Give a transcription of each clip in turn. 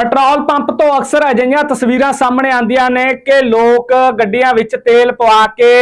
Petrol pump ਤੋਂ ਅਕਸਰ ਅਜਿਹੀਆਂ ਤਸਵੀਰਾਂ ਸਾਹਮਣੇ ਆਉਂਦੀਆਂ ਨੇ ਕਿ ਲੋਕ ਗੱਡੀਆਂ ਵਿੱਚ ਤੇਲ ਪਵਾ ਕੇ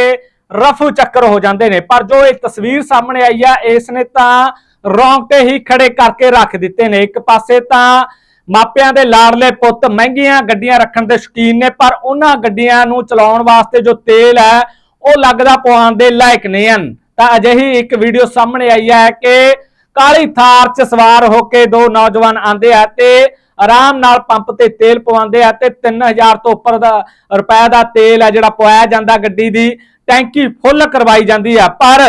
ਰਫੂ ਚੱਕਰ ਹੋ ਜਾਂਦੇ ਨੇ। ਪਰ ਜੋ ਇਹ ਤਸਵੀਰ ਸਾਹਮਣੇ ਆਈ ਆ ਇਸ ਨੇ ਤਾਂ ਰੌਂਗਟੇ ਹੀ ਖੜੇ ਕਰਕੇ ਰੱਖ ਦਿੱਤੇ ਨੇ। ਇੱਕ ਪਾਸੇ ਤਾਂ ਮਾਪਿਆਂ ਦੇ ਲਾੜਲੇ ਪੁੱਤ ਮਹਿੰਗੀਆਂ ਗੱਡੀਆਂ ਰੱਖਣ ਦੇ ਸ਼ੌਕੀਨ ਨੇ, ਪਰ ਉਹਨਾਂ ਗੱਡੀਆਂ ਨੂੰ ਚਲਾਉਣ ਵਾਸਤੇ ਜੋ ਤੇਲ ਹੈ, ਉਹ ਲੱਗਦਾ ਪਵਾਉਣ ਦੇ ਲਾਇਕ ਨਹੀਂ ਹਨ। ਤਾਂ ਅਜਿਹੀ ਇੱਕ ਵੀਡੀਓ ਸਾਹਮਣੇ ਆਈ ਹੈ ਕਿ ਕਾਲੀ ਥਾਰ 'ਚ ਸਵਾਰ ਹੋ ਕੇ ਦੋ ਨੌਜਵਾਨ ਆਂਦੇ ਆ ਤੇ ਆਰਾਮ ਨਾਲ ਪੰਪ ਤੇ ਤੇਲ ਪਵਾਉਂਦੇ ਆ ਤੇ 3000 ਤੋਂ ਉੱਪਰ ਦਾ ਰੁਪਏ ਦਾ ਤੇਲ ਹੈ ਜਿਹੜਾ ਪਵਾਇਆ ਜਾਂਦਾ ਗੱਡੀ ਦੀ ਟੈਂਕੀ ਫੁੱਲ ਕਰਵਾਈ ਜਾਂਦੀ ਆ। ਪਰ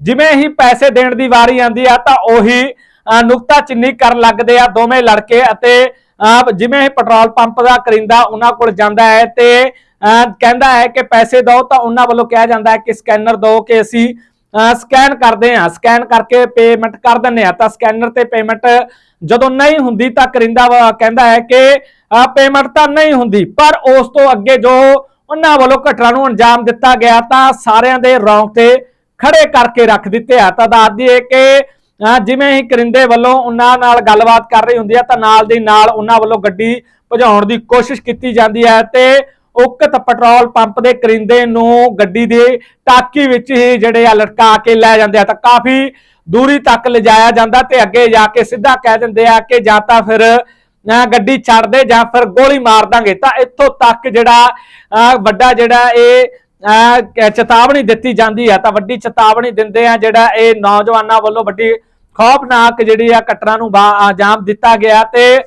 ਜਿਵੇਂ ਹੀ ਪੈਸੇ ਦੇਣ ਦੀ ਵਾਰੀ ਆਉਂਦੀ ਆ ਤਾਂ ਉਹੀ ਨੁਕਤਾ ਚਿੰਨੀ ਕਰਨ ਲੱਗਦੇ ਆ ਦੋਵੇਂ ਲੜਕੇ ਅਤੇ ਅਹ, ਜਿਵੇਂ ਹੀ ਪੈਟਰੋਲ ਪੰਪ ਦਾ ਕਰਿੰਦਾ ਉਹਨਾਂ ਕੋਲ ਜਾਂਦਾ ਹੈ ਤੇ ਅਹ, ਕਹਿੰਦਾ ਹੈ ਕਿ ਪੈਸੇ ਦਿਓ ਤਾਂ ਉਹਨਾਂ ਵੱਲੋਂ ਕਿਹਾ ਜਾਂਦਾ ਹੈ ਕਿ ਸਕੈਨਰ ਦਿਓ ਕਿ ਅਸੀਂ ਸਕੈਨ ਕਰਦੇ ਆ ਸਕੈਨ ਕਰਕੇ ਪੇਮੈਂਟ ਕਰ ਦਿੰਨੇ ਆ ਤਾਂ ਸਕੈਨਰ ਤੇ ਪੇਮੈਂਟ ਜਦੋਂ ਨਹੀਂ ਹੁੰਦੀ ਤਾਂ ਕਰਿੰਦਾ ਕਹਿੰਦਾ ਹੈ ਕਿ ਪੇਮੈਂਟ ਤਾਂ ਨਹੀਂ ਹੁੰਦੀ, ਪਰ ਉਸ ਤੋਂ ਅੱਗੇ ਜੋ ਉਹਨਾਂ ਵੱਲੋਂ ਘਟਨਾ ਨੂੰ ਅੰਜਾਮ ਦਿੱਤਾ ਗਿਆ ਤਾਂ ਸਾਰਿਆਂ ਦੇ ਰੌਂਗ ਤੇ ਖੜੇ ਕਰਕੇ ਰੱਖ ਦਿੱਤੇ ਆ। ਤਾਂ ਦੱਸ ਦਈਏ ਕਿ, ਅਹ ਜਿਵੇਂ ਹੀ ਕਰਿੰਦੇ ਵੱਲੋਂ ਉਹਨਾਂ ਨਾਲ ਗੱਲਬਾਤ ਕਰ ਰਹੀ ਹੁੰਦੀ ਹੈ ਤਾਂ ਨਾਲ ਦੀ ਨਾਲ ਉਹਨਾਂ ਵੱਲੋਂ ਗੱਡੀ ਭਜਾਉਣ ਦੀ ਕੋਸ਼ਿਸ਼ ਕੀਤੀ ਜਾਂਦੀ ਹੈ ਤੇ ਉਕਤ ਪੈਟਰੋਲ ਪੰਪ ਦੇ ਕਰਿੰਦੇ ਨੂੰ ਗੱਡੀ ਦੇ ਟਾਕੀ ਵਿੱਚ ਹੀ ਜਿਹੜੇ ਆ ਲਟਕਾ ਕੇ ਲੈ ਜਾਂਦੇ ਆ ਤਾਂ ਕਾਫੀ ਦੂਰੀ ਤੱਕ ਲਿਜਾਇਆ ਜਾਂਦਾ ਤੇ ਅੱਗੇ ਜਾ ਕੇ ਸਿੱਧਾ ਕਹਿ ਦਿੰਦੇ ਆ ਕਿ ਜਾਂ ਤਾਂ ਫਿਰ, ਅਹ, ਗੱਡੀ ਛੱਡ ਦੇ ਜਾਂ ਫਿਰ ਗੋਲੀ ਮਾਰ ਦਾਂਗੇ। ਤਾਂ ਇੱਥੋਂ ਤੱਕ ਜਿਹੜਾ, ਅਹ, ਵੱਡਾ ਜਿਹੜਾ ਇਹ, ਅਹ ਚੇਤਾਵਨੀ ਦਿੱਤੀ ਜਾਂਦੀ ਹੈ ਤਾਂ ਵੱਡੀ ਚੇਤਾਵਨੀ ਦਿੰਦੇ ਆ ਜਿਹੜਾ ਇਹ ਨੌਜਵਾਨਾਂ ਵੱਲੋਂ ਵੱਡੀ ਖੌਫਨਾਕ ਜਿਹੜੀ ਆ ਘਟਨਾ ਨੂੰ ਬਾ- ਅੰਜਾਮ ਦਿੱਤਾ ਗਿਆ ਤੇ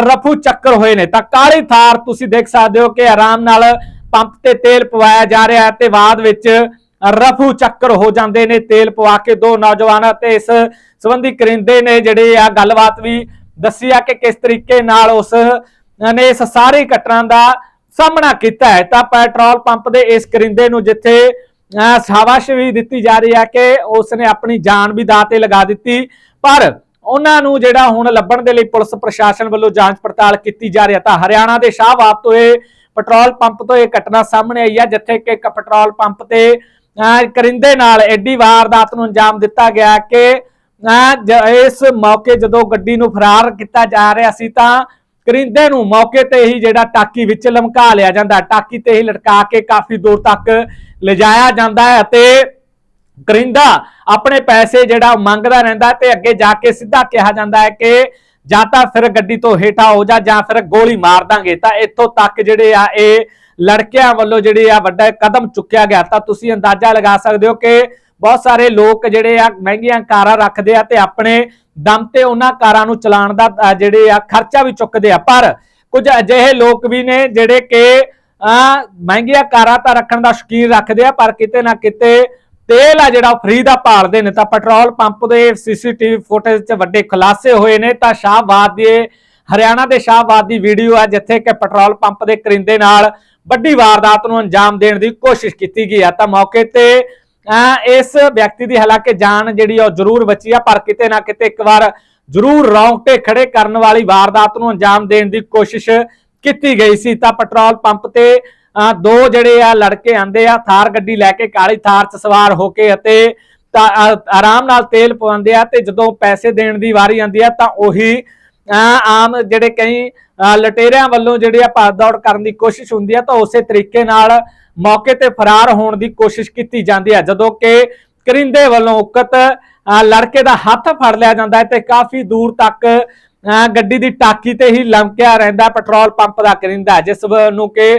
ਰਫੂ ਚੱਕਰ ਹੋਏ ਨੇ। ਤਾਂ ਕਾਲੀ ਥਾਰ ਤੁਸੀਂ ਦੇਖ ਸਕਦੇ ਹੋ ਕਿ ਆਰਾਮ ਨਾਲ ਪੰਪ ਤੇ ਤੇਲ ਪਵਾਇਆ ਜਾ ਰਿਹਾ ਹੈ ਤੇ ਬਾਅਦ ਵਿੱਚ ਰਫੂ ਚੱਕਰ ਹੋ ਜਾਂਦੇ ਨੇ। ਤੇਲ ਪਵਾ ਕੇ ਦੋ ਨੌਜਵਾਨਾਂ ਤੇ ਇਸ ਸੰਬੰਧੀ ਕਰਿੰਦੇ ਨੇ ਜਿਹੜੇ ਆ ਗੱਲਬਾਤ ਵੀ ਦੱਸੀ ਆ ਕਿ ਕਿਸ ਤਰੀਕੇ ਨਾਲ ਉਸ ਨੇ ਇਸ ਸਾਰੀ ਘਟਨਾ ਦਾ ਸਾਹਮਣਾ ਕੀਤਾ ਹੈ। ਤਾਂ ਪੈਟਰੋਲ ਪੰਪ ਦੇ ਇਸ ਕਰਿੰਦੇ ਨੂੰ ਜਿੱਥੇ ਅਹ, ਸ਼ਾਬਾਸ਼ ਵੀ ਦਿੱਤੀ ਜਾ ਰਹੀ ਹੈ ਕਿ ਉਸ ਨੇ ਆਪਣੀ ਜਾਨ ਵੀ ਦਾਅ ਤੇ ਲਗਾ ਦਿੱਤੀ। ਪਰ ਉਹਨਾਂ ਨੂੰ ਜਿਹੜਾ ਹੁਣ ਲੱਭਣ ਦੇ ਲਈ ਪੁਲਿਸ ਪ੍ਰਸ਼ਾਸਨ ਵੱਲੋਂ ਜਾਂਚ ਪੜਤਾਲ ਕੀਤੀ ਜਾ ਰਹੀ ਹੈ। ਤਾਂ ਹਰਿਆਣਾ ਦੇ ਸ਼ਾਹਬਾਦ ਤੋਂ ਇਹ ਪੈਟਰੋਲ ਪੰਪ ਤੋਂ ਇਹ ਘਟਨਾ ਸਾਹਮਣੇ ਆਈ ਹੈ ਜਿੱਥੇ ਕਿ ਇੱਕ ਪੈਟਰੋਲ ਪੰਪ ਤੇ ਕਰਿੰਦੇ ਨਾਲ ਐਡੀ ਵਾਰਦਾਤ ਨੂੰ ਅੰਜਾਮ ਦਿੱਤਾ ਗਿਆ ਕਿ ਅਹ, ਜ- ਇਸ ਮੌਕੇ ਜਦੋਂ ਗੱਡੀ ਨੂੰ ਫਰਾਰ ਕੀਤਾ ਜਾ ਰਿਹਾ ਸੀ ਤਾਂ ਕਰਿੰਦੇ ਨੂੰ ਮੌਕੇ ਤੇ ਹੀ ਜਿਹੜਾ ਟਾਕੀ ਵਿੱਚ ਲਮਕਾ ਲਿਆ ਜਾਂਦਾ। ਟਾਕੀ ਤੇ ਹੀ ਲਟਕਾ ਕੇ ਕਾਫੀ ਦੂਰ ਤੱਕ ਲਿਜਾਇਆ ਜਾਂਦਾ ਹੈ ਅਤੇ ਕਰਿੰਦਾ ਆਪਣੇ ਪੈਸੇ ਜਿਹੜਾ ਉਹ ਮੰਗਦਾ ਰਹਿੰਦਾ ਤੇ ਅੱਗੇ ਜਾ ਕੇ ਸਿੱਧਾ ਕਿਹਾ ਜਾਂਦਾ ਹੈ ਕਿ ਜਾਂ ਤਾਂ ਫਿਰ ਗੱਡੀ ਤੋਂ ਹੇਠਾਂ ਹੋ ਜਾ ਜਾਂ ਫਿਰ ਗੋਲੀ ਮਾਰ ਦਾਂਗੇ। ਤਾਂ ਇੱਥੋਂ ਤੱਕ ਜਿਹੜੇ ਆ ਇਹ ਲੜਕਿਆਂ ਵੱਲੋਂ ਜਿਹੜੇ ਆ ਵੱਡਾ ਕਦਮ ਚੁੱਕਿਆ ਗਿਆ। ਤਾਂ ਤੁਸੀਂ ਅੰਦਾਜ਼ਾ ਲਗਾ ਸਕਦੇ ਹੋ ਕਿ ਬਹੁਤ ਸਾਰੇ ਲੋਕ ਜਿਹੜੇ ਆ ਮਹਿੰਗੀਆਂ ਕਾਰਾਂ ਰੱਖਦੇ ਆ ਤੇ ਆਪਣੇ ਦਮ ਤੇ ਉਹਨਾਂ ਕਾਰਾਂ ਨੂੰ ਚਲਾਉਣ ਦਾ ਜਿਹੜੇ ਆ ਖਰਚਾ ਵੀ ਚੁੱਕਦੇ ਆ। ਪਰ ਕੁਝ ਅਜਿਹੇ ਲੋਕ ਵੀ ਨੇ ਜਿਹੜੇ ਕਿ ਅ, ਮਹਿੰਗੀਆਂ ਕਾਰਾਂ ਤਾਂ ਰੱਖਣ ਦਾ ਸ਼ੌਕੀਨ ਰੱਖਦੇ ਆ ਪਰ ਕਿਤੇ ਨਾ ਕਿਤੇ ਤੇਲ ਆ ਜਿਹੜਾ ਫ੍ਰੀ ਦਾ ਭਾਲਦੇ ਨੇ ਤਾਂ ਪੈਟਰੋਲ ਪੰਪ ਦੇ ਸੀਸੀਟੀਵੀ ਫੁਟੇਜ 'ਚ ਵੱਡੇ ਖੁਲਾਸੇ ਹੋਏ ਨੇ ਤਾਂ ਸ਼ਾਹਬਾਦ ਦੇ ਹਰਿਆਣਾ ਦੇ ਸ਼ਾਹਬਾਦ ਦੀ ਵੀਡੀਓ ਆ ਜਿੱਥੇ ਕਿ ਪੈਟਰੋਲ ਪੰਪ ਦੇ ਕਰਿੰਦੇ ਨਾਲ ਵੱਡੀ ਵਾਰਦਾਤ ਨੂੰ ਅੰਜਾਮ ਦੇਣ ਦੀ ਕੋਸ਼ਿਸ਼ ਕੀਤੀ ਗਈ ਆ। ਤਾਂ ਮੌਕੇ ਤੇ ਅਹ, ਇਸ ਵਿਅਕਤੀ ਦੀ ਹਾਲਾਂਕਿ ਜਾਨ ਜਿਹੜੀ ਉਹ ਜ਼ਰੂਰ ਬਚੀ ਆ ਪਰ ਕਿਤੇ ਨਾ ਕਿਤੇ ਇੱਕ ਵਾਰ ਜ਼ਰੂਰ ਰੌਂਗਟੇ ਖੜੇ ਕਰਨ ਵਾਲੀ ਵਾਰਦਾਤ ਨੂੰ ਅੰਜਾਮ ਦੇਣ ਦੀ ਕੋਸ਼ਿਸ਼ ਕੀਤੀ ਗਈ ਸੀ। ਤਾਂ ਪੈਟਰੋਲ ਪੰਪ ਤੇ ਦੋ ਜਿਹੜੇ ਆ ਲੜਕੇ ਆਂਦੇ ਆ ਥਾਰ ਗੱਡੀ ਲੈ ਕੇ ਕਾਲੀ ਥਾਰ 'ਚ ਸਵਾਰ ਹੋ ਕੇ ਅਤੇ ਆਰਾਮ ਨਾਲ ਤੇਲ ਪਵਾਉਂਦੇ ਆ ਤੇ ਜਦੋਂ ਪੈਸੇ ਦੇਣ ਦੀ ਵਾਰੀ ਆਂਦੀ ਆ ਤਾਂ ਉਹੀ ਆਮ ਜਿਹੜੇ ਕਈ ਲਟੇਰਿਆਂ ਵੱਲੋਂ ਜਿਹੜੇ ਆ ਭੱਜ ਦੌੜ ਕਰਨ ਦੀ ਕੋਸ਼ਿਸ਼ ਹੁੰਦੀ ਆ ਤਾਂ ਉਸੇ ਤਰੀਕੇ ਨਾਲ ਮੌਕੇ ਤੇ ਫਰਾਰ ਹੋਣ ਦੀ ਕੋਸ਼ਿਸ਼ ਕੀਤੀ ਜਾਂਦੀ ਹੈ ਜਦੋਂ ਕਿ ਕਰਿੰਦੇ ਵੱਲੋਂ ਉਕਤ ਅਹ, ਲੜਕੇ ਦਾ ਹੱਥ ਫੜ ਲਿਆ ਜਾਂਦਾ ਹੈ ਤੇ ਕਾਫੀ ਦੂਰ ਤੱਕ ਅਹ, ਗੱਡੀ ਦੀ ਟਾਕੀ ਤੇ ਹੀ ਲਮਕਿਆ ਰਹਿੰਦਾ ਪੈਟਰੋਲ ਪੰਪ ਦਾ ਕਰਿੰਦਾ ਜਿਸ ਨੂੰ ਕਿ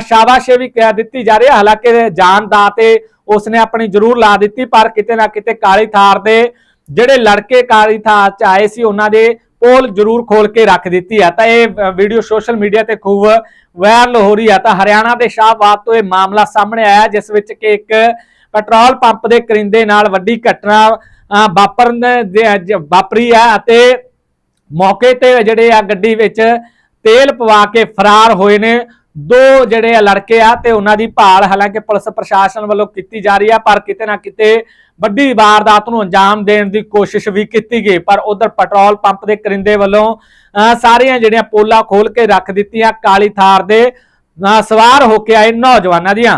ਸ਼ਾਬਾਸ਼ੇ ਵੀ ਕਹਿ ਦਿੱਤੀ ਜਾ ਰਹੀ ਹੈ। ਹਾਲਾਂਕਿ ਜਾਨ ਦਾ ਤੇ ਉਸਨੇ ਆਪਣੀ ਜ਼ਰੂਰ ਲਾ ਦਿੱਤੀ ਪਰ ਕਿਤੇ ਨਾ ਕਿਤੇ ਕਾਲੀ ਥਾਰ ਦੇ ਜਿਹੜੇ ਲੜਕੇ ਕਾਲੀ ਥਾਰ ਚ ਆਏ ਸੀ ਉਹਨਾਂ ਦੇ ਪੋਲ ਜ਼ਰੂਰ ਖੋਲ ਕੇ ਰੱਖ ਦਿੱਤੀ ਆ ਤਾਂ ਇਹ ਵੀਡੀਓ ਸੋਸ਼ਲ ਮੀਡੀਆ ਤੇ ਖੂਬ ਵਾਇਰਲ ਹੋ ਰਹੀ ਆ ਤਾਂ ਹਰਿਆਣਾ ਦੇ ਸ਼ਾਹਬਾਦ ਤੋਂ ਇਹ ਮਾਮਲਾ ਸਾਹਮਣੇ ਆਇਆ ਜਿਸ ਵਿੱਚ ਕਿ ਇੱਕ ਪੈਟਰੋਲ ਪੰਪ ਦੇ ਕਰਿੰਦੇ ਨਾਲ ਵੱਡੀ ਘਟਨਾ ਅ, ਵਾਪਰਨ ਵਾਪਰੀ ਹੈ ਅਤੇ ਮੌਕੇ ਤੇ ਜਿਹੜੇ ਆ ਗੱਡੀ ਵਿੱਚ ਤੇਲ ਪਵਾ ਕੇ ਫਰਾਰ ਹੋਏ ਨੇ। ਦੋ ਜਿਹੜੇ ਆ ਲੜਕੇ ਆ ਤੇ ਉਹਨਾਂ ਦੀ ਭਾਲ ਹਾਲਾਂਕਿ ਪੁਲਿਸ ਪ੍ਰਸ਼ਾਸਨ ਵੱਲੋਂ ਕੀਤੀ ਜਾ ਰਹੀ ਆ ਪਰ ਕਿਤੇ ਨਾ ਕਿਤੇ ਵੱਡੀ ਵਾਰਦਾਤ ਨੂੰ ਅੰਜਾਮ ਦੇਣ ਦੀ ਕੋਸ਼ਿਸ਼ ਵੀ ਕੀਤੀ ਗਈ। ਪਰ ਉਧਰ ਪੈਟਰੋਲ ਪੰਪ ਦੇ ਕਰਿੰਦੇ ਵੱਲੋਂ ਅਹ, ਸਾਰੀਆਂ ਜਿਹੜੀਆਂ ਪੋਲਾਂ ਖੋਲ ਕੇ ਰੱਖ ਦਿੱਤੀਆਂ ਕਾਲੀ ਥਾਰ ਦੇ ਸਵਾਰ ਹੋ ਕੇ ਆਏ ਨੌਜਵਾਨਾਂ ਦੀਆਂ।